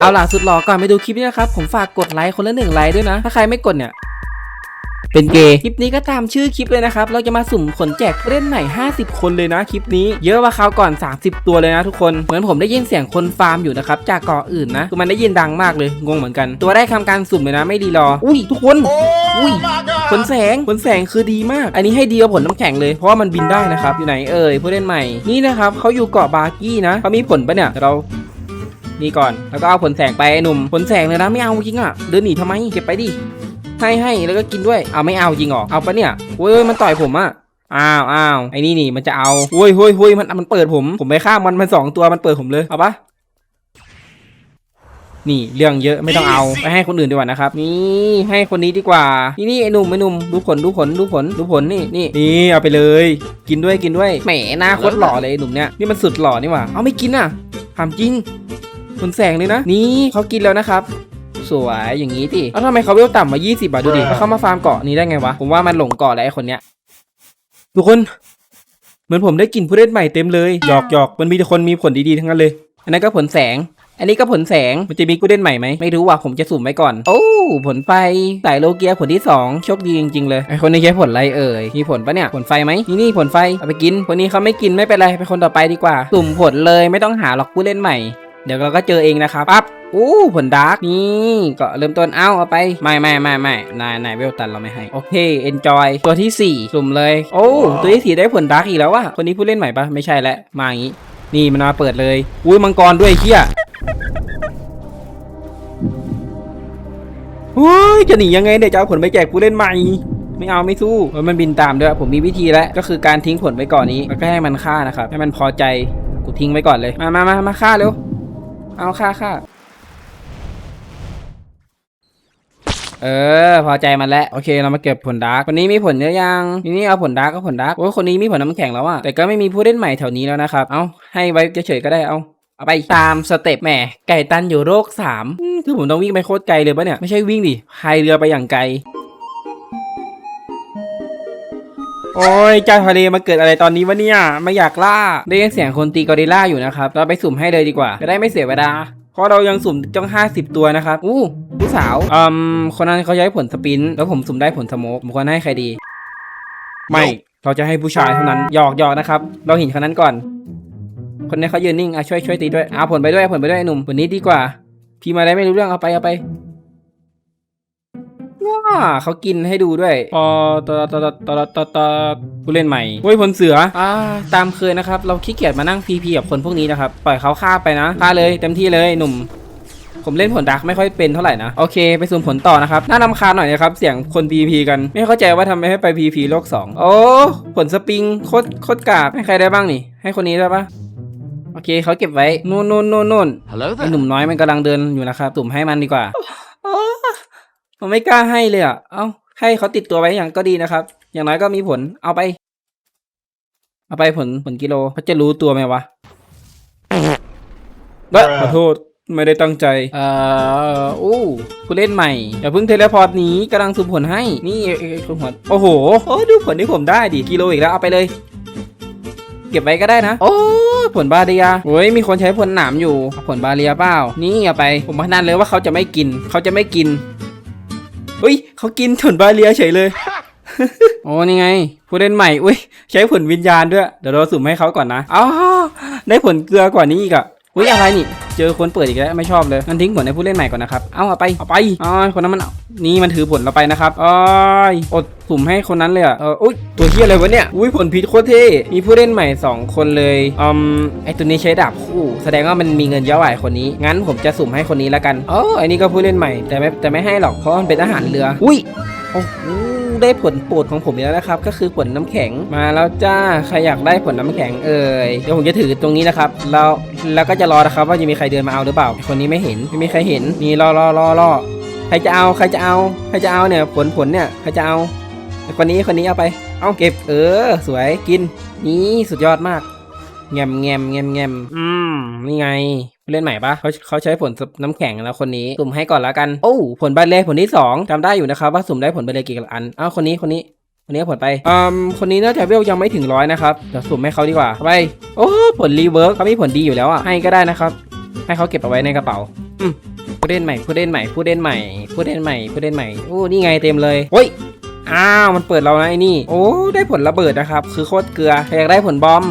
เอาล่ะสุดหล่อก่อนไปดูคลิปนี้นะครับ ผมฝากกดไลค์คนละหนึ่งไลค์ด้วยนะ ถ้าใครไม่กดเนี่ย เป็นเกย์คลิปนี้ก็ตามชื่อคลิปเลยนะครับ เราจะมาสุ่มผลแจกผู้เล่นใหม่ 50 คนเลยนะคลิปนี้ เยอะกว่าคราวก่อน 30 ตัวเลยนะทุกคน เหมือนผมได้ยินเสียงคนฟาร์มอยู่นะครับ จากเกาะอื่นนะคือมันได้ยินดังมากเลยงงเหมือนกัน ตัวแรกทำการสุ่มเลยนะ ไม่ดีรอ อุ้ยทุกคน อุ้ยผลแสงผลแสงคือดีมาก อันนี้ให้ดีกว่าผลน้ำแข็งเลย เพราะว่ามันบินได้นะครับ อยู่ไหนเอ่ยผู้เล่นใหม่ นี่นะครับเขาอยู่เกาะบาร์กี้นะเขามีผลปะเนี่ยเดี๋ยวเรา นี่ก่อน แล้วก็เอาผลแสงไปไอ้หนุ่ม ผลแสงเลยนะไม่เอาจริงอะ เดินหนีทำไม เก็บไปดิ ให้ให้แล้วก็กินด้วย เอาไม่เอาจริงเหรอ เอาปะเนี่ยเว้ยมันต่อยผมอะอ้าวอ้าวไอ้นี่นี่มันจะเอาเฮ้ยเฮ้ยเฮ้ยมันมันเปิดผม ผมไปฆ่ามันมันสองตัวมันเปิดผมเลย เอาปะนี่เรื่องเยอะไม่ต้องเอาไปให้คนอื่นดีกว่านะครับ นี่ให้คนนี้ดีกว่า นี่นี่ไอ้หนุ่มไอ้หนุ่มดูผลดูผลดูผลดูผลนี่นี่นี่เอาไปเลย กินด้วยกินด้วยแหมหน้าโคตรหล่อเลยไอ้หนุ่มเนี่ยนี่มันสุดหล่อนี่หว่าเอาไม่กินอะถามจริง ผลแสงเลยนะ นี่เขากินแล้วนะครับสวยอย่างนี้ดิแล้วทำไมเขาเวลต่ำมา 20 บาทดูดิแล้วเขามาฟาร์มเกาะนี้ได้ไงวะ ผมว่ามันหลงเกาะแล้วไอ้คนเนี้ย ทุกคน เหมือนผมได้กลินผู้เล่นใหม่เต็มเลย หยอกหยอกมันมีแต่คนมีผลดีๆทั้งนั้นเลย อันนั้นก็ผลแสง อันนี้ก็ผลแสง มันจะมีผู้เล่นใหม่ไหม ไม่รู้ว่ะ ผมจะสุ่มไว้ก่อน โอ้ ผลไฟ สายโลเกียผลที่สองโชคดีจริงๆเลย ไอคนนี้ใช้ผลอะไรเอ่ย มีผลปะเนี่ย ผลไฟไหมนี่นี่ผลไฟ เอาไปกิน คนนี้เขาไม่กินไม่เป็นไร ไปคนต่อไปดีกว่า สุ่มผลเลย ไม่ต้องหาหรอกผู้เล่นใหม่ เดี๋ยวเราก็เจอเองนะครับปั๊บอู้ผลดาร์กนี่ก็เริ่มต้นเอ้าเอาไป ไม่ไม่ไม่ไม่นายนายเวลตันเราไม่ให้ โอเค enjoy ตัวที่ 4 สุ่มเลย โอ้ ตัวที่4ได้ผลดาร์กอีกแล้วว่ะคนนี้ผู้เล่นใหม่ปะไม่ใช่แล้วมาอย่างนี้ นี่มันมาเปิดเลยอุ้ยมังกรด้วยเฮียเฮ้ยจะหนียังไงเดี๋ยวจะเอาผลไปแจกผู้เล่นใหม่ไม่เอาไม่สู้เออมันบินตามด้วยผมมีวิธีแล้วก็คือการทิ้งผลไว้ก่อนนี้แล้วก็ให้มันฆ่านะครับให้มันพอใจกูทิ้งไว้ก่อนเลยมามามามาฆ่าเร็ว เอาค่าค่าเออ พอใจมันแล้ว โอเค เรามาเก็บผลดาร์กคนนี้มีผลเยอะยังทีนี้เอาผลดาร์กก็ผลดาร์กโอ้ยคนนี้มีผลน้ำแข็งแล้วอะแต่ก็ไม่มีผู้เล่นใหม่แถวนี้แล้วนะครับ เอาให้ไว้เฉยๆก็ได้ เอาเอาไปตามสเต็ปแหมไก่ตันอยู่โรคสามคือผมต้องวิ่งไปโคตรไกลเลยปะเนี่ย ไม่ใช่วิ่งดิพายเรือไปอย่างไกล โอ้ยเจ้าทะเลมาเกิดอะไรตอนนี้วะเนี่ยไม่อยากล่าได้ยินเสียงคนตีกอริลล่าอยู่นะครับ เราไปสุ่มให้เลยดีกว่า จะได้ไม่เสียเวลาเพราะเรายังสุ่มจ้อง 50 ตัวนะครับ อู้ผู้สาวอืมคนนั้นเขาใช้ผลสปิน แล้วผมสุ่มได้ผลสโมกผมควรให้ใครดี ไม่เราจะให้ผู้ชายเท่านั้นหยอกหยอกนะครับ เราเห็นคนนั้นก่อน คนนี้เขายืนนิ่งอะช่วยช่วยตีด้วยเอาผลไปด้วยผลไปด้วยไอ้หนุ่มผลนี้ดีกว่าพี่มาได้ไม่รู้เรื่องเอาไปเอาไป เขากินให้ดูด้วยพอตอตอตอตอตอตอผู้เล่นใหม่เว้ยพลเสืออ่าตามเคยนะครับ เราขี้เกียจมานั่งพีพีกับคนพวกนี้นะครับ ปล่อยเขาฆ่าไปนะฆ่าเลยเต็มที่เลยหนุ่มผมเล่นผลดักไม่ค่อยเป็นเท่าไหร่นะ โอเค ไปสุ่มผลต่อนะครับ น่านำคาหน่อยนะครับ เสียงคน PVP กัน ไม่เข้าใจว่าทำไมให้ไป PVP โลก 2 โอ้ ผลสปริง โคตรโคตรกากให้ใครได้บ้างนี่ ให้คนนี้ได้ปะโอเคเขาเก็บไว้นู่นนู่นนู่นนู่นไอหนุ่มน้อยมันกำลังเดินอยู่นะครับตุ่มให้มันดีกว่า ผมไม่กล้าให้เลยอะ เอ้า ให้เขาติดตัวไว้อย่างก็ดีนะครับ อย่างน้อยก็มีผล เอาไป เอาไปผลผลกิโลเขาจะรู้ตัวไหมวะเบ้อขอโทษไม่ได้ตั้งใจ เอ่ออู้ผู้เล่นใหม่ อย่าเพิ่งเทเลพอร์ตหนีกำลังสุ่มผลให้ นี่เอ้ยเอ้ยคุณหัวโอ้โห โอ้ดูผลที่ผมได้ดิ กิโลอีกแล้ว เอาไปเลย เก็บไว้ก็ได้นะ โอ้ยผลบาเรียโอ้ย มีคนใช้ผลหนามอยู่เอาผลบาเรียเปล่า นี่เอาไป ผมพนันเลยว่าเขาจะไม่กิน เขาจะไม่กิน เฮ้ยเขากินผลบาเรียเฉยเลย โอ้นี่ไง ผู้เล่นใหม่อุ้ยใช้ผลวิญญาณด้วย เดี๋ยวเราสุ่มให้เขาก่อนนะอ๋อได้ผลเกลือกว่านี้อีกอะ อุ้ยอะไรนี่เจอคนเปิดอีกแล้วไม่ชอบเลยงั้นทิ้งผลให้ผู้เล่นใหม่ก่อนนะครับเอาเอาไปเอาไปอ๋อคนนั้นมันนี่มันถือผลเราไปนะครับอ๋ออดสุ่มให้คนนั้นเลยอะเอออุ้ยตัวเฮียอะไรวะเนี่ยอุ้ยผลพิษโคตรเท่มีผู้เล่นใหม่ 2 คนเลยอืมไอตัวนี้ใช้ดาบคู่ แสดงว่ามันมีเงินเยอะกว่าคนนี้ งั้นผมจะสุ่มให้คนนี้แล้วกันอ๋อไอนี่ก็ผู้เล่นใหม่แต่ไม่แต่ไม่ให้หรอกเพราะมันเป็นอาหารเรือ อุ้ยโอ้โห ได้ผลโปรดของผมแล้วนะครับ ก็คือผลน้ำแข็งมาแล้วจ้าใครอยากได้ผลน้ำแข็งเอ่ยเดี๋ยวผมจะถือตรงนี้นะครับแล้วแล้วก็จะรอนะครับ ว่าจะมีใครเดินมาเอาหรือเปล่า คนนี้ไม่เห็นไม่มีใครเห็นนี่รอรอรอรอใครจะเอาใครจะเอาใครจะเอาเนี่ยผลผลเนี่ยใครจะเอาคนนี้คนนี้เอาไปเอาเก็บเออ สวยกิน นี่สุดยอดมาก แงมแงมแงมแงมอืมนี่ไงเล่นใหม่ปะเขาเขาใช้ผลน้ำแข็งแล้วคนนี้สุ่มให้ก่อนแล้วกัน โอ้ผลใบเล่ผลที่สองจำได้อยู่นะครับว่าสุ่มได้ผลใบเล่กี่อันอ้าวคนนี้คนนี้คนนี้เอาผลไปอืมคนนี้น่าจะเวลยังไม่ถึงร้อยนะครับเดี๋ยวสุ่มให้เขาดีกว่าเอาไปโอ้ผลรีเวิร์กเขามีผลดีอยู่แล้วอะให้ก็ได้นะครับ ให้เขาเก็บเอาไว้ในกระเป๋าอืมผู้เล่นใหม่ผู้เล่นใหม่ผู้เล่นใหม่ผู้เล่นใหม่ผู้เล่นใหม่โอ้นี่ไงเต็มเลยเฮ้ยอ้าวมันเปิดเรานะไอ้นี่ โอ้ได้ผลระเบิดนะครับ คือโคตรเกลือใครอยากได้ผลบอม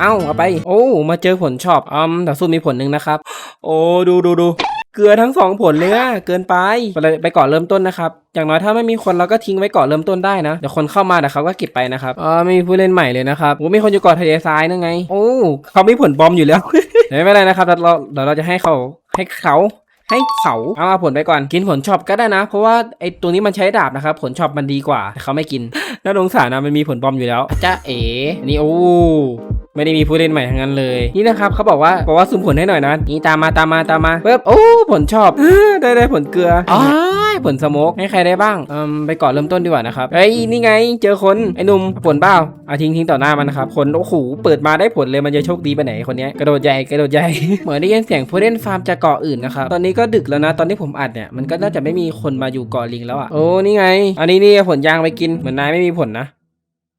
เอ้าเอาไป โอ้มาเจอผลชอบอืมแต่สู้มีผลหนึ่งนะครับ โอ้ดูดูดูเกลือทั้งสองผลเลยอะเกินไปไปไปก่อนเริ่มต้นนะครับอย่างน้อยถ้าไม่มีคนเราก็ทิ้งไว้ก่อนเริ่มต้นได้นะเดี๋ยวคนเข้ามาเดี๋ยวเขาก็เก็บไปนะครับอ๋อไม่มีผู้เล่นใหม่เลยนะครับโอ้มีคนอยู่เกาะทะเลทรายนั่นไง โอ้เขาไมีผลบอมอยู่แล้วเดี๋ยไม่เป็นไรนะครับเดี๋ยวเราเดี๋ยวเราจะให้เขาให้เขาให้เขาเอามาผลไปก่อนกินผลช็อปก็ได้นะ เพราะว่าไอ้ตัวนี้มันใช้ดาบนะครับผลช็อปมันดีกว่าแต่เขาไม่กินน่าสงสารนะมันมีผลบอมอยู่แล้วจ้าเอ๋นี่โอ้ ไม่ได้มีผู้เล่นใหม่ทั้งนั้นเลย นี่นะครับเขาบอกว่าบอกว่าสุ่มผลให้หน่อยนะนี่ตามมาตามมาตามมาปึ๊บโอ้ผลชอบได้ได้ผลเกลืออ๋อผลสโมกให้ใครได้บ้างอืมไปก่อนเริ่มต้นดีกว่านะครับเฮ้ยนี่ไงเจอคนไอ้หนุ่มผลเปล่าเอาทิ้งทิ้งต่อหน้ามันนะครับผลโอ้โหเปิดมาได้ผลเลยมันจะโชคดีไปไหนคนเนี้ยกระโดดใหญ่กระโดดใหญ่เหมือนได้ยินเสียงผู้เล่นฟาร์มจากเกาะอื่นนะครับตอนนี้ก็ดึกแล้วนะตอนที่ผมอัดเนี่ยมันก็น่าจะไม่มีคนมาอยู่เกาะลิงแล้วอะโอ้นี่ไง อันนี้นี่เอาผลยางไปกินเหมือนนายไม่มีผลนะ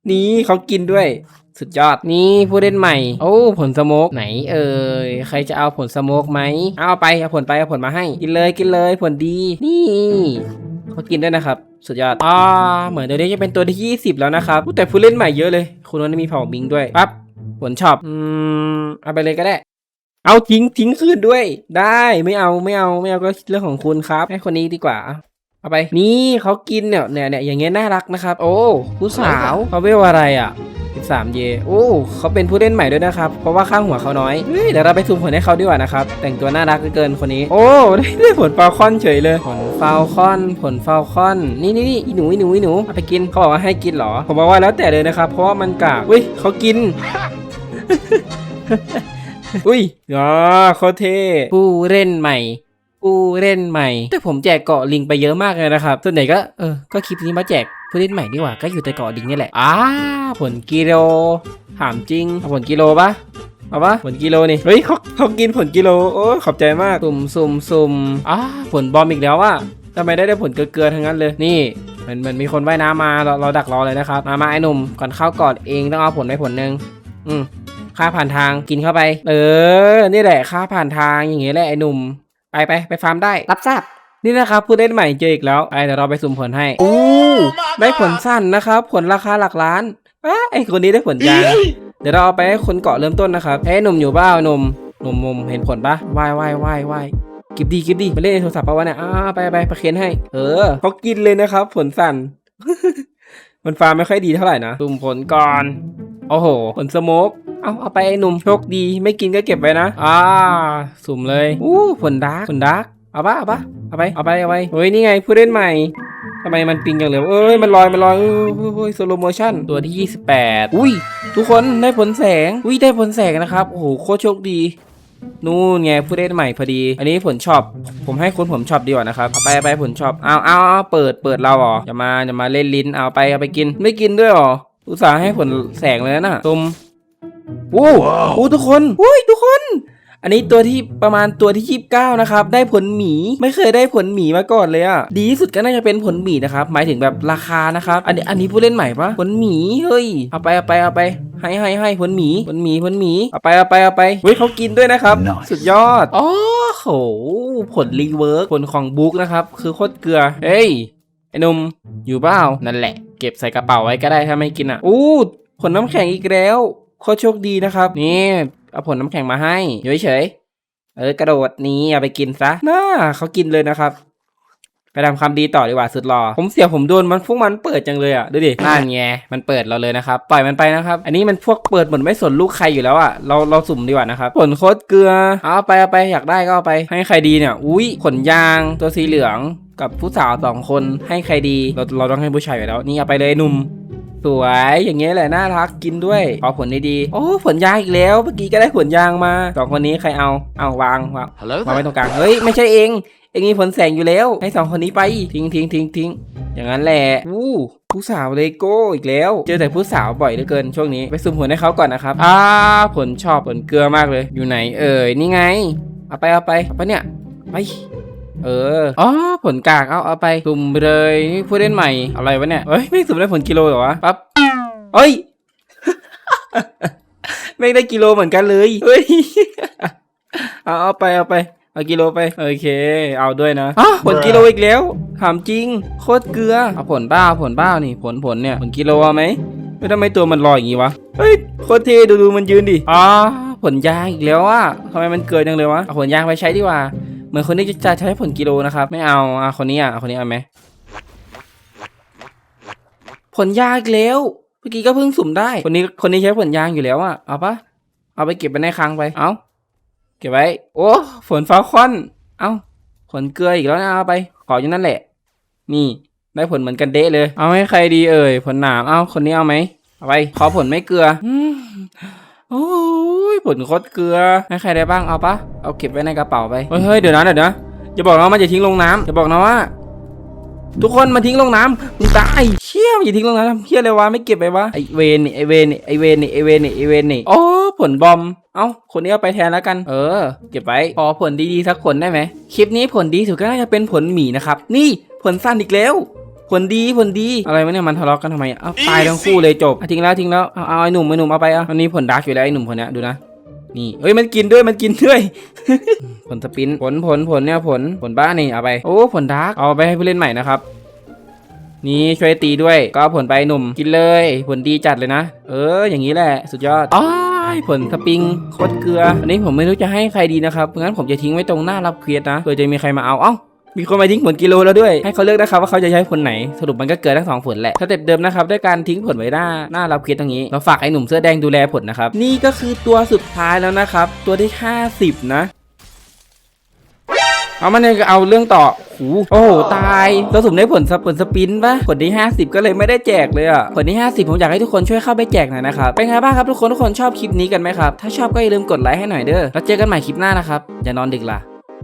นี่เขากินด้วย สุดยอดนี่ผู้เล่นใหม่ โอ้ผลสโมกไหนเอ่ยใครจะเอาผลสโมกไหมเอาไปเอาผลไปเอาผลมาให้ กินเลยกินเลยผลดี นี่เขากินด้วยนะครับ สุดยอดอ่าเหมือนเดี๋ยวนี้จะเป็นตัวที่ 20 แล้วนะครับแต่ผู้เล่นใหม่เยอะเลยคุณวันนี้มีเผ่ามิงด้วยปั๊บผลชอบอืมเอาไปเลยก็ได้เอาทิ้งทิ้งคืนด้วย ได้ไม่เอาไม่เอาไม่เอาก็เรื่องของคุณครับ ให้คนนี้ดีกว่า เอาไป นี่เขากินเนี่ยเนี่ยเนี่ยอย่างเงี้ยน่ารักนะครับ โอ้ผู้สาวเขาเวลอะไรอะ13เย โอ้เขาเป็นผู้เล่นใหม่ด้วยนะครับ เพราะว่าข้างหัวเขาน้อย เฮ้ย เดี๋ยวเราไปซูมผลให้เขาดีกว่านะครับ แต่งตัวน่ารักเหลือเกินคนนี้ โอ้ได้ได้ผลฟาลคอนเฉยเลย ผลฟาลคอน ผลฟาลคอน นี่นี่นี่อีหนูอีหนูอีหนูเอาไปกิน เขาบอกว่าให้กินเหรอ ผมบอกว่าแล้วแต่เลยนะครับ เพราะว่ามันกากอุ้ยเขากิน อุ้ยอ๋อโคตรเท่ผู้เล่นใหม่ ผู้เล่นใหม่ แต่ผมแจกเกาะลิงไปเยอะมากเลยนะครับ ส่วนใหญ่ก็เออ ก็คลิปนี้มาแจกผู้เล่นใหม่ดีกว่า ก็อยู่แต่เกาะลิงนี่แหละ อ้าผลกิโล ถามจริงเอาผลกิโลปะเอาปะผลกิโลนี่ เฮ้ยเขาเขากินผลกิโล โอ้ขอบใจมาก สุ่มสุ่มสุ่มอ้าผลบอมอีกแล้วว่ะทำไมได้ได้ผลเกลือๆทั้งนั้นเลย นี่เหมือนเหมือนมีคนว่ายน้ำมา เราเราดักรอเลยนะครับ มามาไอ้หนุ่ม ก่อนเข้ากอดเองต้องเอาผลไปผลหนึ่งอืมค่าผ่านทางกินเข้าไป เออ นี่แหละค่าผ่านทางอย่างเงี้ยแหละไอ้หนุ่ม ไปไปไปฟาร์มได้รับทราบนี่นะครับผู้เล่นใหม่เจออีกแล้วไปเดี๋ยวเราไปสุ่มผลให้โอ้ได้ผลสั้นนะครับ ผลราคาหลักล้านอ้าไอคนนี้ได้ผลยางเดี๋ยวเราเอาไปให้คนเกาะเริ่มต้นนะครับเฮ้ยหนุ่มอยู่บ้าหนุ่มหนุ่มมุมเห็นผลปะว่ายว่ายว่ายว่ายกิบดีกิบดีมาเล่นในโทรศัพท์ปะวะเนี่ยอ้าไปไปไปเคนให้ เออเขากินเลยนะครับ ผลสั้นมันฟาร์มไม่ค่อยดีเท่าไหร่นะสุ่มผลก่อนโอ้โหผลสโมก เอาเอาไปไอ้หนุ่มโชคดีไม่กินก็เก็บไว้นะ อ่า สุ่มเลยอู้ผลดาร์กผลดาร์กเอาปะเอาปะเอาไปเอาไปเอาไปเฮ้ยนี่ไงผู้เล่นใหม่ทำไมมันปิงอย่างเหลวเอ้ยมันลอยมันลอยเอ้ยเฮ้ยเฮ้ยสโลโมชั่นตัวที่ 28 อุ้ย ทุกคนได้ผลแสง อุ้ยได้ผลแสงนะครับ โอ้โหโคตรโชคดี นู่นไงผู้เล่นใหม่พอดี อันนี้ผลชอบผมให้คุณผมชอบดีกว่านะครับเอาไปเอาไปผลชอบเอาเอาเอาเปิดเปิดเราเหรออย่ามาอย่ามาเล่นลิ้นเอาไปเอาไปกินไม่กินด้วยเหรออุตส่าห์ให้ผลแสงเลยนะตุม โอ้โหทุกคนอุ้ยทุกคน อันนี้ตัวที่ประมาณตัวที่ 29 นะครับ ได้ผลหมีไม่เคยได้ผลหมีมาก่อนเลยอะดีที่สุดก็น่าจะเป็นผลหมีนะครับ หมายถึงแบบราคานะครับ อันนี้อันนี้ผู้เล่นใหม่ปะผลหมีเฮ้ยเอาไปเอาไปเอาไปให้ให้ให้ผลหมีผลหมีผลหมีเอาไปเอาไปเอาไปเฮ้ยเขากินด้วยนะครับ Nice สุดยอดอ๋อโหผลรีเวิร์กผลของบุ๊กนะครับ คือโคตรเกลือเฮ้ยไอ้หนุ่มอยู่เปล่านั่นแหละ เก็บใส่กระเป๋าไว้ก็ได้ถ้าไม่กินอะอู้ผลน้ำแข็งอีกแล้ว โคตรโชคดีนะครับ นี่เอาผลน้ำแข็งมาให้อยู่เฉยๆเออกระโดดนี้เอาไปกินซะน่าเขากินเลยนะครับไปทำความดีต่อดีกว่าสุดหล่อผมเสียผมโดนมันพวกมันเปิดจังเลยอะดูดินั่นไงมันเปิดเราเลยนะครับปล่อยมันไปนะครับ อันนี้มันพวกเปิดเหมือนไม่สนลูกใครอยู่แล้วอะเราเราสุ่มดีกว่านะครับผลโคตรเกลือเอาไปเอาไปอยากได้ก็เอาไป ให้ใครดีเนี่ยอุ้ยขนยางตัวสีเหลืองกับผู้สาวสองคนให้ใครดีเราเราต้องให้ผู้ชายอยู่แล้ว นี่เอาไปเลยหนุ่ม สวยอย่างเงี้ยแหละน่ารักกินด้วยขอผลดีๆโอ้ผลยางอีกแล้วเมื่อกี้ก็ได้ผลยางมาสองคนนี้ใครเอาเอาวางวาง Hello วางไว้ตรงกลางเฮ้ยไม่ใช่เองเองมีผลแสงอยู่แล้ว ให้สองคนนี้ไปทิ้งทิ้งทิ้งทิ้งอย่างนั้นแหละอู้ผู้สาวเลโก้อีกแล้ว เจอแต่ผู้สาวบ่อยเหลือเกินช่วงนี้ไปสุ่มผลให้เขาก่อนนะครับอ่าผลชอบผลเกลือมากเลย อยู่ไหนเอ่ยนี่ไงเอาไปเอาไปเอาไปเนี่ยไป เออ อ๋อ ผลกาก เอา เอาไป สุ่มไปเลยนี่ผู้เล่นใหม่ อะไรวะเนี่ยเฮ้ย ไม่สุ่มได้ผลกิโลเหรอวะ ปั๊บเฮ้ย ไม่ได้กิโลเหมือนกันเลย เฮ้ย เอา เอาไป เอาไป เอาเอากิโลไป โอเค เอาด้วยนะอ้าวผลกิโลอีกแล้ว ถามจริง โคตรเกลือ เอาผลบ้า ผลบ้านี่ ผลผลเนี่ย ผลกิโลเอาไหมไม่ทำไมตัวมันลอยอย่างงี้วะ เฮ้ย โคตรเท่ดูดูมันยืนดิ อ๋อ ผลยางอีกแล้วอะทำไมมันเกินจังเลยวะ เอาผลยางไปใช้ดีกว่า เหมือนคนนี้จะใช้ผลกิโลนะครับ ไม่เอาอะคนนี้อะเอาคนนี้เอาไหมผลยางอีกแล้ว เมื่อกี้ก็เพิ่งสุ่มได้ คนนี้คนนี้ใช้ผลยางอยู่แล้วอะ เอาปะเอาไปเก็บไปในคลังไป เอาเก็บไว้ โอ้ ฝนฟ้าคอน เอาผลเกลืออีกแล้วนะเอาไป ขออยู่นั่นแหละ นี่ ได้ผลเหมือนกันเดะเลย เอาให้ใครดีเอ่ย ผลหนาม เอาคนนี้เอาไหม เอาไป ขอผลไม่เกลืออื โอ้ยผลโคตรเกลือให้ใครได้บ้างเอาปะเอาเก็บไว้ในกระเป๋าไปเฮ้ยเฮ้ยเดี๋ยวนะเดี๋ยวนะอย่าบอกนะว่ามันจะทิ้งลงน้ำอย่าบอกนะว่า ทุกคนมาทิ้งลงน้ำมึงตายเชี่ยมันอย่าทิ้งลงน้ำเฮียเลยวะไม่เก็บไปวะไอเวนนี่ไอเวนนี่ไอเวนนี่ไอเวนนี่ไอเวนนี่โอ้ผลบอมเอ้าคนนี้เอาไปแทนแล้วกัน เออ เก็บไว้พอผลดีๆสักผลได้ไหมคลิปนี้ผลดีสุดก็น่าจะเป็นผลหมีนะครับ นี่ผลสั้นอีกแล้ว ผลดีผลดีอะไรวะเนี่ยมันทะเลาะกันทำไมเอาตายทั้งคู่เลยจบอะทิ้งแล้วทิ้งแล้วเอาเอาไอ้หนุ่มไอ้หนุ่มเอาไปอะอันนี้ผลดาร์กอยู่แล้วไอ้หนุ่มคนเนี้ยดูนะนี่เอ้ยมันกินด้วยมันกินด้วย ผลสปินผลผลผลเนี่ยผลผลบ้านี่เอาไปโอ้ผลดาร์กเอาไปให้ผู้เล่นใหม่นะครับนี่ช่วยตีด้วยก็เอาผลไปหนุ่มกินเลย ผลดีจัดเลยนะ เออ อย่างนี้แหละสุดยอดอ้ายผลสปริงโคตรเกลืออันนี้ผมไม่รู้จะให้ใครดีนะครับงั้นผมจะทิ้งไว้ตรงหน้ารับเควสนะเผื่อจะมีใครมาเอาเอ้า มีคนมาทิ้งผลกิโลแล้วด้วย ให้เขาเลือกนะครับว่าเขาจะใช้ผลไหน สรุปมันก็เกิดทั้งสองผลแหละสเต็ปเดิมนะครับด้วยการทิ้งผลไว้หน้าหน้ารับเคสตรงนี้ เราฝากไอ้หนุ่มเสื้อแดงดูแลผลนะครับ นี่ก็คือตัวสุดท้ายแล้วนะครับ ตัวที่ 50 นะ เอามันเนี่ยก็เอาเรื่องต่อหูโอ้โห ตายเราสุ่มได้ผลสปผลสปินปะผลที่ 50 ก็เลยไม่ได้แจกเลยอะ ผลที่ 50 ผมอยากให้ทุกคนช่วยเข้าไปแจกหน่อยนะครับ เป็นไงบ้างครับทุกคน ทุกคนชอบคลิปนี้กันไหมครับ ถ้าชอบก็อย่าลืมกดไลค์ให้หน่อยเด้อ แล้วเจอกันใหม่คลิปหน้านะครับ อย่านอนดึกล่ะ